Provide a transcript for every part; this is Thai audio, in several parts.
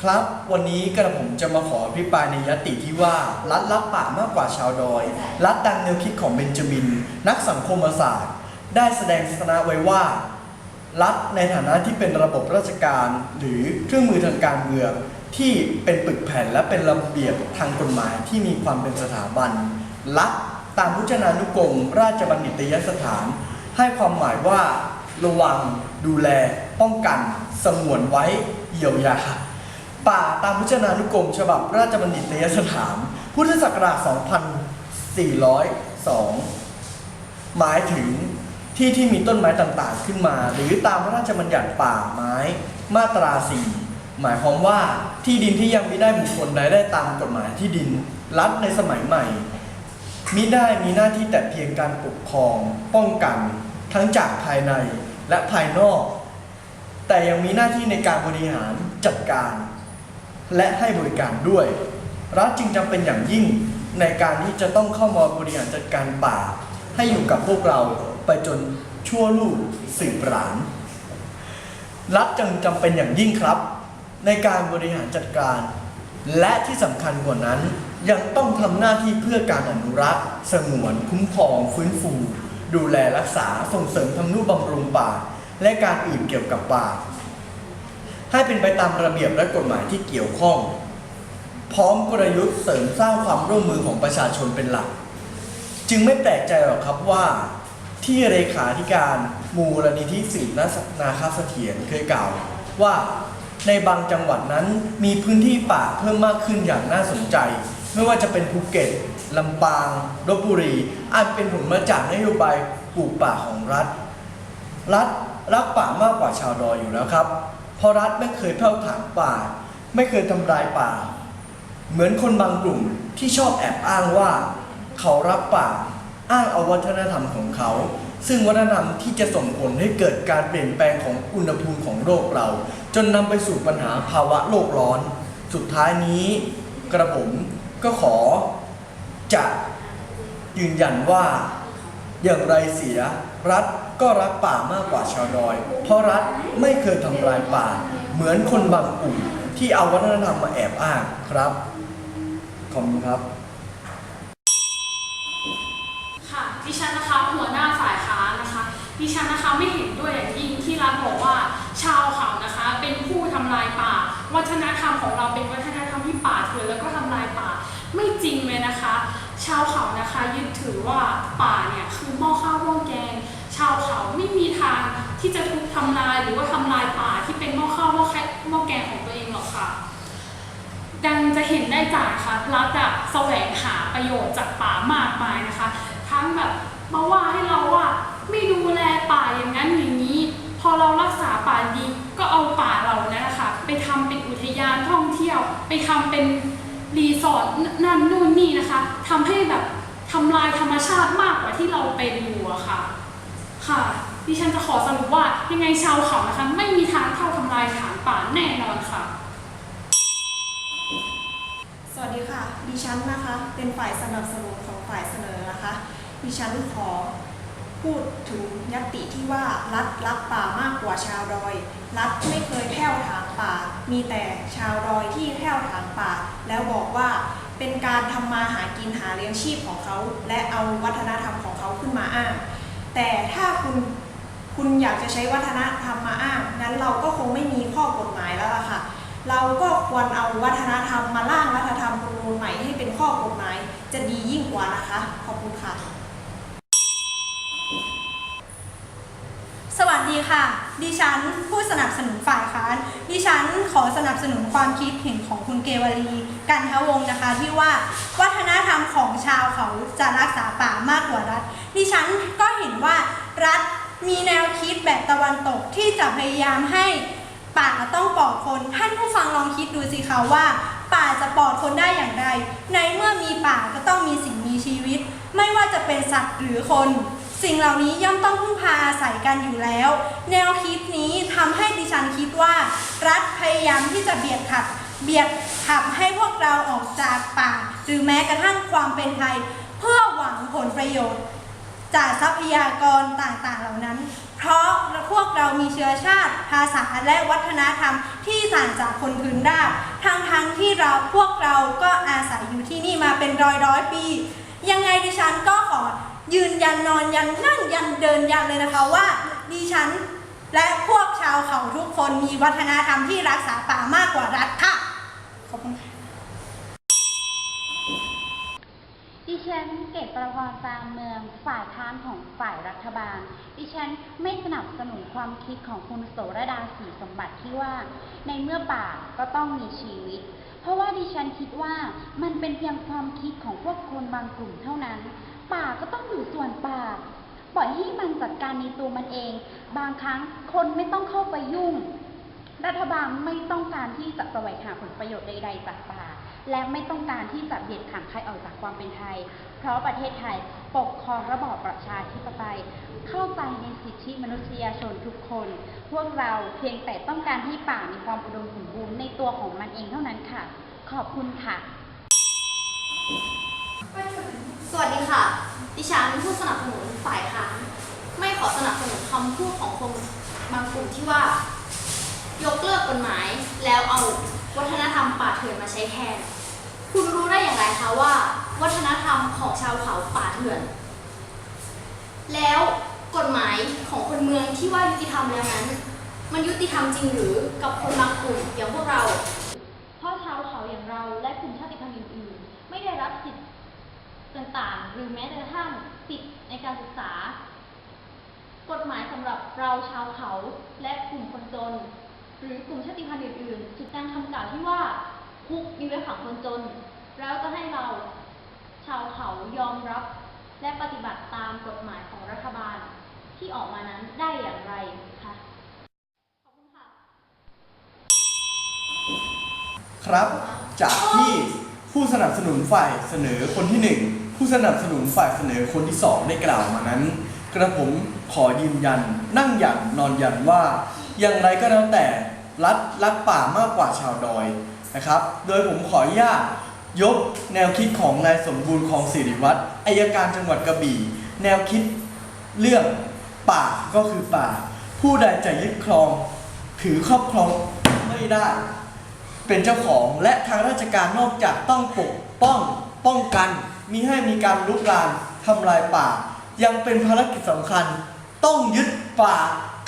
ครับ วันนี้กระผมจะมาขออภิปรายในยติที่ว่า รัฐรับป่ามากกว่าชาวดอย รัฐดังแนวคิดของเบนจามิน นักสังคมศาสตร์ ได้แสดงทัศนะไว้ว่า รัฐในฐานะที่เป็นระบบราชการ หรือเครื่องมือทางการเมืองที่เป็นปึกแผ่นและเป็นระเบียบทางกฎหมายที่มีความเป็นสถาบัน รัฐตามพุทธนานุกรมราชบัณฑิตยสถาน ให้ความหมายว่า ระวัง ดูแล ป้องกัน สงวนไว้ เยียวยา ป่าตามพุทธนานุกรมฉบับราชบัณฑิตยสถาน พุทธศักราช 2402 หมายถึงที่ที่มีต้นไม้ต่างๆ ขึ้นมา หรือตามพระราชบัญญัติป่าไม้มาตรา4หมายความว่าที่ดินที่ยังไม่ได้บุคคลใดได้ตามกฎหมายที่ดินรัฐในสมัยใหม่มิได้มีหน้าที่แต่เพียงการปกครองป้องกัน ทั้งจากภายในและภายนอก แต่ยังมีหน้าที่ในการบริหารจัดการ และให้บริการด้วย รัฐจึงจำเป็นอย่างยิ่งในการที่จะต้องเข้ามาบริหารจัดการป่า ให้อยู่กับพวกเราไปจนชั่วลูกสืบหลานรัฐจึงจำเป็นอย่างยิ่งครับ ในการบริหารจัดการ และที่สำคัญกว่านั้นยังต้องทำหน้าที่เพื่อการอนุรักษ์ สงวน คุ้มครอง ฟื้นฟู ดูแลรักษาส่งเสริมทำนุบำรุงป่า และการอื่นเกี่ยวกับป่า ให้เป็นไปตามระเบียบและกฎหมายที่เกี่ยวข้อง พร้อมกลยุทธ์เสริมสร้างความร่วมมือของประชาชนเป็นหลัก จึงไม่แปลกใจหรอกครับว่า ที่เลขาธิการมูลนิธิสืบนาคาเสถียรเคยกล่าวว่าในบางจังหวัดนั้นมีพื้นที่ป่าเพิ่มมากขึ้นอย่างน่าสนใจ ไม่ว่าจะเป็นภูเก็ตลำปางลบบุรีอาจเป็นผลมาจากนโยบายปลูกป่าของรัฐ รัฐรักป่ามากกว่าชาวดอยอยู่แล้วครับ เพราะรัฐไม่เคยเพิกถางป่า ไม่เคยทำลายป่า เหมือนคนบางกลุ่มที่ชอบแอบอ้างว่า เขารักป่า อ้างเอาวัฒนธรรมของเขา ซึ่งวัฒนธรรมที่จะส่งผลให้เกิดการเปลี่ยนแปลงของอุณหภูมิของโลกเรา จนนำไปสู่ปัญหาภาวะโลกร้อน สุดท้ายนี้ กระผมก็ขอจะยืนยันว่า อย่างไรเสีย รัฐก็รักป่ามากกว่าชาวดอย เพราะรัฐไม่เคยทำลายป่า เหมือนคนบางกลุ่มที่เอาวัฒนธรรมมาแอบอ้างครับขอบคุณครับค่ะดิฉันนะคะหัวหน้าฝ่ายค้านนะคะดิฉันนะคะไม่เห็นด้วยอย่างยิ่งที่รัฐบอกว่าชาวเขานะคะ เป็นผู้ทำลายป่า วัฒนธรรมของเราเป็นวัฒนธรรมที่ป่าเถื่อนแล้วก็ทำลายป่าไม่จริงเลยนะคะ ชาวเขานะคะยึดถือว่าป่าเนี่ยคือหม้อข้าวหม้อแกง ชาวเขาไม่มีทางที่จะทุบทำลายหรือว่าทำลายป่าที่เป็นหม้อข้าวหม้อแค่หม้อแกงของตัวเองหรอกค่ะ ดังจะเห็นได้จากค่ะรัฐอะแสวงหาประโยชน์จากป่ามากมายนะคะ ทั้งแบบมาว่าให้เราว่าไม่ดูแลป่าอย่างนั้นอย่างนี้ พอเรารักษาป่าดีก็เอาป่าเรานั่นะคะไปทำเป็นอุทยานท่องเที่ยว ไปทำเป็น รีสอร์ทนั่นนู่นนี่นะคะทำให้แบบทำลายธรรมชาติมากกว่าที่เราเป็นอยู่อะค่ะ ค่ะ ดิฉันจะขอสรุปว่ายังไงชาวเขานะคะ ไม่มีทางเข้าทำลายฐานป่าแน่นอนค่ะ สวัสดีค่ะ ดิฉันนะคะ เป็นฝ่ายสนับสนุนของฝ่ายเสนอนะคะ ดิฉันขอพูดถึงยตติที่ว่ารัฐรักป่ามากกว่าชาวดอย รัฐไม่เคยแผ่วถาง ป่า มีแต่ชาวดอยที่แผ่วถางป่า แล้วบอกว่าเป็นการทำมาหากินหาเลี้ยงชีพของเขา และเอาวัฒนธรรมของเขาขึ้นมาอ้าง แต่ถ้าคุณคุณอยากจะใช้วัฒนธรรมมาอ้างงั้นเราก็คงไม่มีข้อกฎหมายแล้วล่ะค่ะ เราก็ควรเอาวัฒนธรรมมาร่างรัฐธรรมนูญใหม่ให้เป็นข้อกฎหมาย จะดียิ่งกว่านะคะ ขอบคุณค่ะ สวัสดีค่ะ ดิฉันผู้สนับสนุนฝ่ายค้านดิฉันขอสนับสนุนความคิดเห็นของคุณเกวลีกันทวงศ์นะคะ ที่ว่าวัฒนธรรมของชาวเขาจะรักษาป่ามากกว่ารัฐ ดิฉันก็เห็นว่ารัฐมีแนวคิดแบบตะวันตกที่จะพยายามให้ป่าต้องปลอดคนท่านผู้ฟังลองคิดดูสิคะว่า ป่าจะปลอดคนได้อย่างไร ในเมื่อมีป่าก็ต้องมีสิ่งมีชีวิต ไม่ว่าจะเป็นสัตว์หรือคน สิ่งเหล่านี้ย่อมต้องพึ่งพาอาศัยกันอยู่แล้ว แนวคิดนี้ทำให้ดิฉันคิดว่า รัฐพยายามที่จะเบียดขัดเบียดขับให้พวกเราออกจากป่า หรือแม้กระทั่งความเป็นไทย เพื่อหวังผลประโยชน์ จากทรัพยากรต่างๆเหล่านั้น เพราะพวกเรามีเชื้อชาติ ภาษาและวัฒนธรรมที่ต่างจากคนพื้นราบทั้งๆที่เราพวกเราก็อาศัยอยู่ที่นี่มาเป็นร้อยร้อยๆปี ยังไงดิฉันก็ขอ ยืนยันนอนยันนั่งยันเดินยันเลยนะคะว่าดิฉันและพวกชาวเขาทุกคนมีวัฒนธรรมที่รักษาป่ามากกว่ารัฐค่ะ ขอบคุณค่ะ ดิฉันเกตประพรตามเมืองฝ่ายค้านของฝ่ายรัฐบาล ดิฉันไม่สนับสนุนความคิดของคุณโสรดาศรีสมบัติที่ว่า ในเมื่อป่าก็ต้องมีชีวิต เพราะว่าดิฉันคิดว่ามันเป็นเพียงความคิดของพวกคนบางกลุ่มเท่านั้น ป่าก็ต้องอยู่ส่วนป่า ปล่อยให้มันจัดการในตัวมันเอง บางครั้งคนไม่ต้องเข้าไปยุ่ง รัฐบาลไม่ต้องการที่จะแสวงหาผลประโยชน์ใด ๆ จากป่า และไม่ต้องการที่จะเบียดขังใครออกจากความเป็นไทย เพราะประเทศไทยปกครองระบอบประชาธิปไตย เข้าใจในสิทธิมนุษยชนทุกคน พวกเราเพียงแต่ต้องการให้ป่ามีความอุดมสมบูรณ์ในตัวของมันเองเท่านั้นค่ะ ขอบคุณค่ะ สวัสดีค่ะ ดิฉันผู้สนับสนุนฝ่ายค้านไม่ขอสนับสนุนคำพูดของคนบางกลุ่มที่ว่า ยกเลิกกฎหมายแล้วเอาวัฒนธรรมป่าเถื่อนมาใช้แทน คุณรู้ได้อย่างไรคะว่า วัฒนธรรมของชาวเขาป่าเถื่อน แล้วกฎหมายของคนเมืองที่ว่ายุติธรรมแล้วนั้น มันยุติธรรมจริงหรือกับคนบางกลุ่มอย่างพวก ต่างๆ หรือแม้แต่กระทั่งสิทธิในการศึกษา กฎหมายสำหรับเราชาวเขาและกลุ่มคนจน หรือกลุ่มชาติพันธุ์อื่นๆสุดดังคำกล่าวที่ว่าคุกมีไว้ขังคนจน แล้วจะให้เราชาวเขายอมรับ และปฏิบัติตามกฎหมายของรัฐบาลที่ออกมานั้นได้อย่างไรคะขอบคุณค่ะ ครับ จากที่ผู้สนับสนุนฝ่ายเสนอคนที่หนึ่ง ผู้สนับสนุนฝ่ายเสนอคนที่สองได้กล่าวมานั้น กระผมขอยืนยัน นั่งยันนอนยันว่า อย่างไรก็แล้วแต่รัฐรักป่ามากกว่าชาวดอยนะครับ โดยผมขออนุญาตยกแนวคิดของนายสมบูรณ์ของสิริวัตรอายการจังหวัดกระบี่ แนวคิดเรื่องป่าก็คือป่า ผู้ใดจะยึดครอง ถือครอบครองไม่ได้ เป็นเจ้าของและทางราชการนอกจากต้องปกป้องป้องกัน มิให้มีการลุกรานทำลายป่า ยังเป็นภารกิจสำคัญ ต้องยึดป่า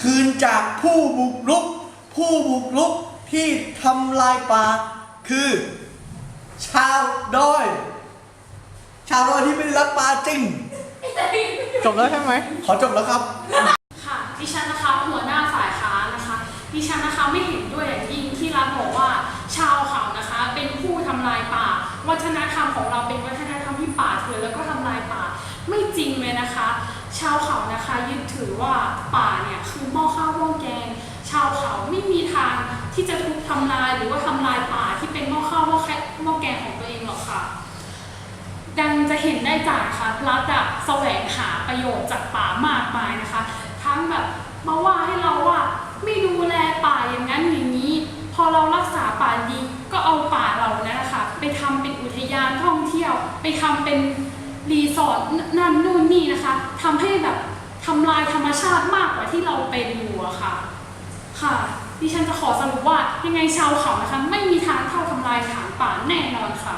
คืนจากผู้บุกรุก ผู้บุกรุกที่ทำลายป่าคือ ชาวดอย ชาวดอยที่ไม่ได้รักป่าจริง จบแล้วใช่ไหม ขอจบแล้วครับ ค่ะดิฉันนะคะหัวหน้า วัฒนธรรมของเราเป็นวัฒนธรรมที่ป่าเถื่อนแล้วก็ทำลายป่าไม่จริงเลยนะคะ ชาวเขานะคะยึดถือว่าป่าเนี่ยคือหม้อข้าวหม้อแกง ชาวเขาไม่มีทางที่จะทุบทำลายหรือว่าทำลายป่าที่เป็นหม้อข้าวหม้อแค่หม้อแกงของตัวเองหรอกค่ะดังจะเห็นได้จากนะคะรัฐอะแสวงหาประโยชน์จากป่ามากมายนะคะ ทั้งแบบมาว่าให้เราว่าไม่ดูแลป่าอย่างนั้นอย่างนี้ พอเรารักษาป่าดีก็เอาป่าเรา ไปทำเป็นอุทยานท่องเที่ยว ไปทำเป็นรีสอร์ทนั่นนู่นนี่นะคะทำให้แบบทำลายธรรมชาติมากกว่าที่เราเป็นอยู่อะค่ะ ค่ะ ดิฉันจะขอสรุปว่ายังไงชาวเขานะคะ ไม่มีทางเข้าทำลายถางป่าแน่นอนค่ะ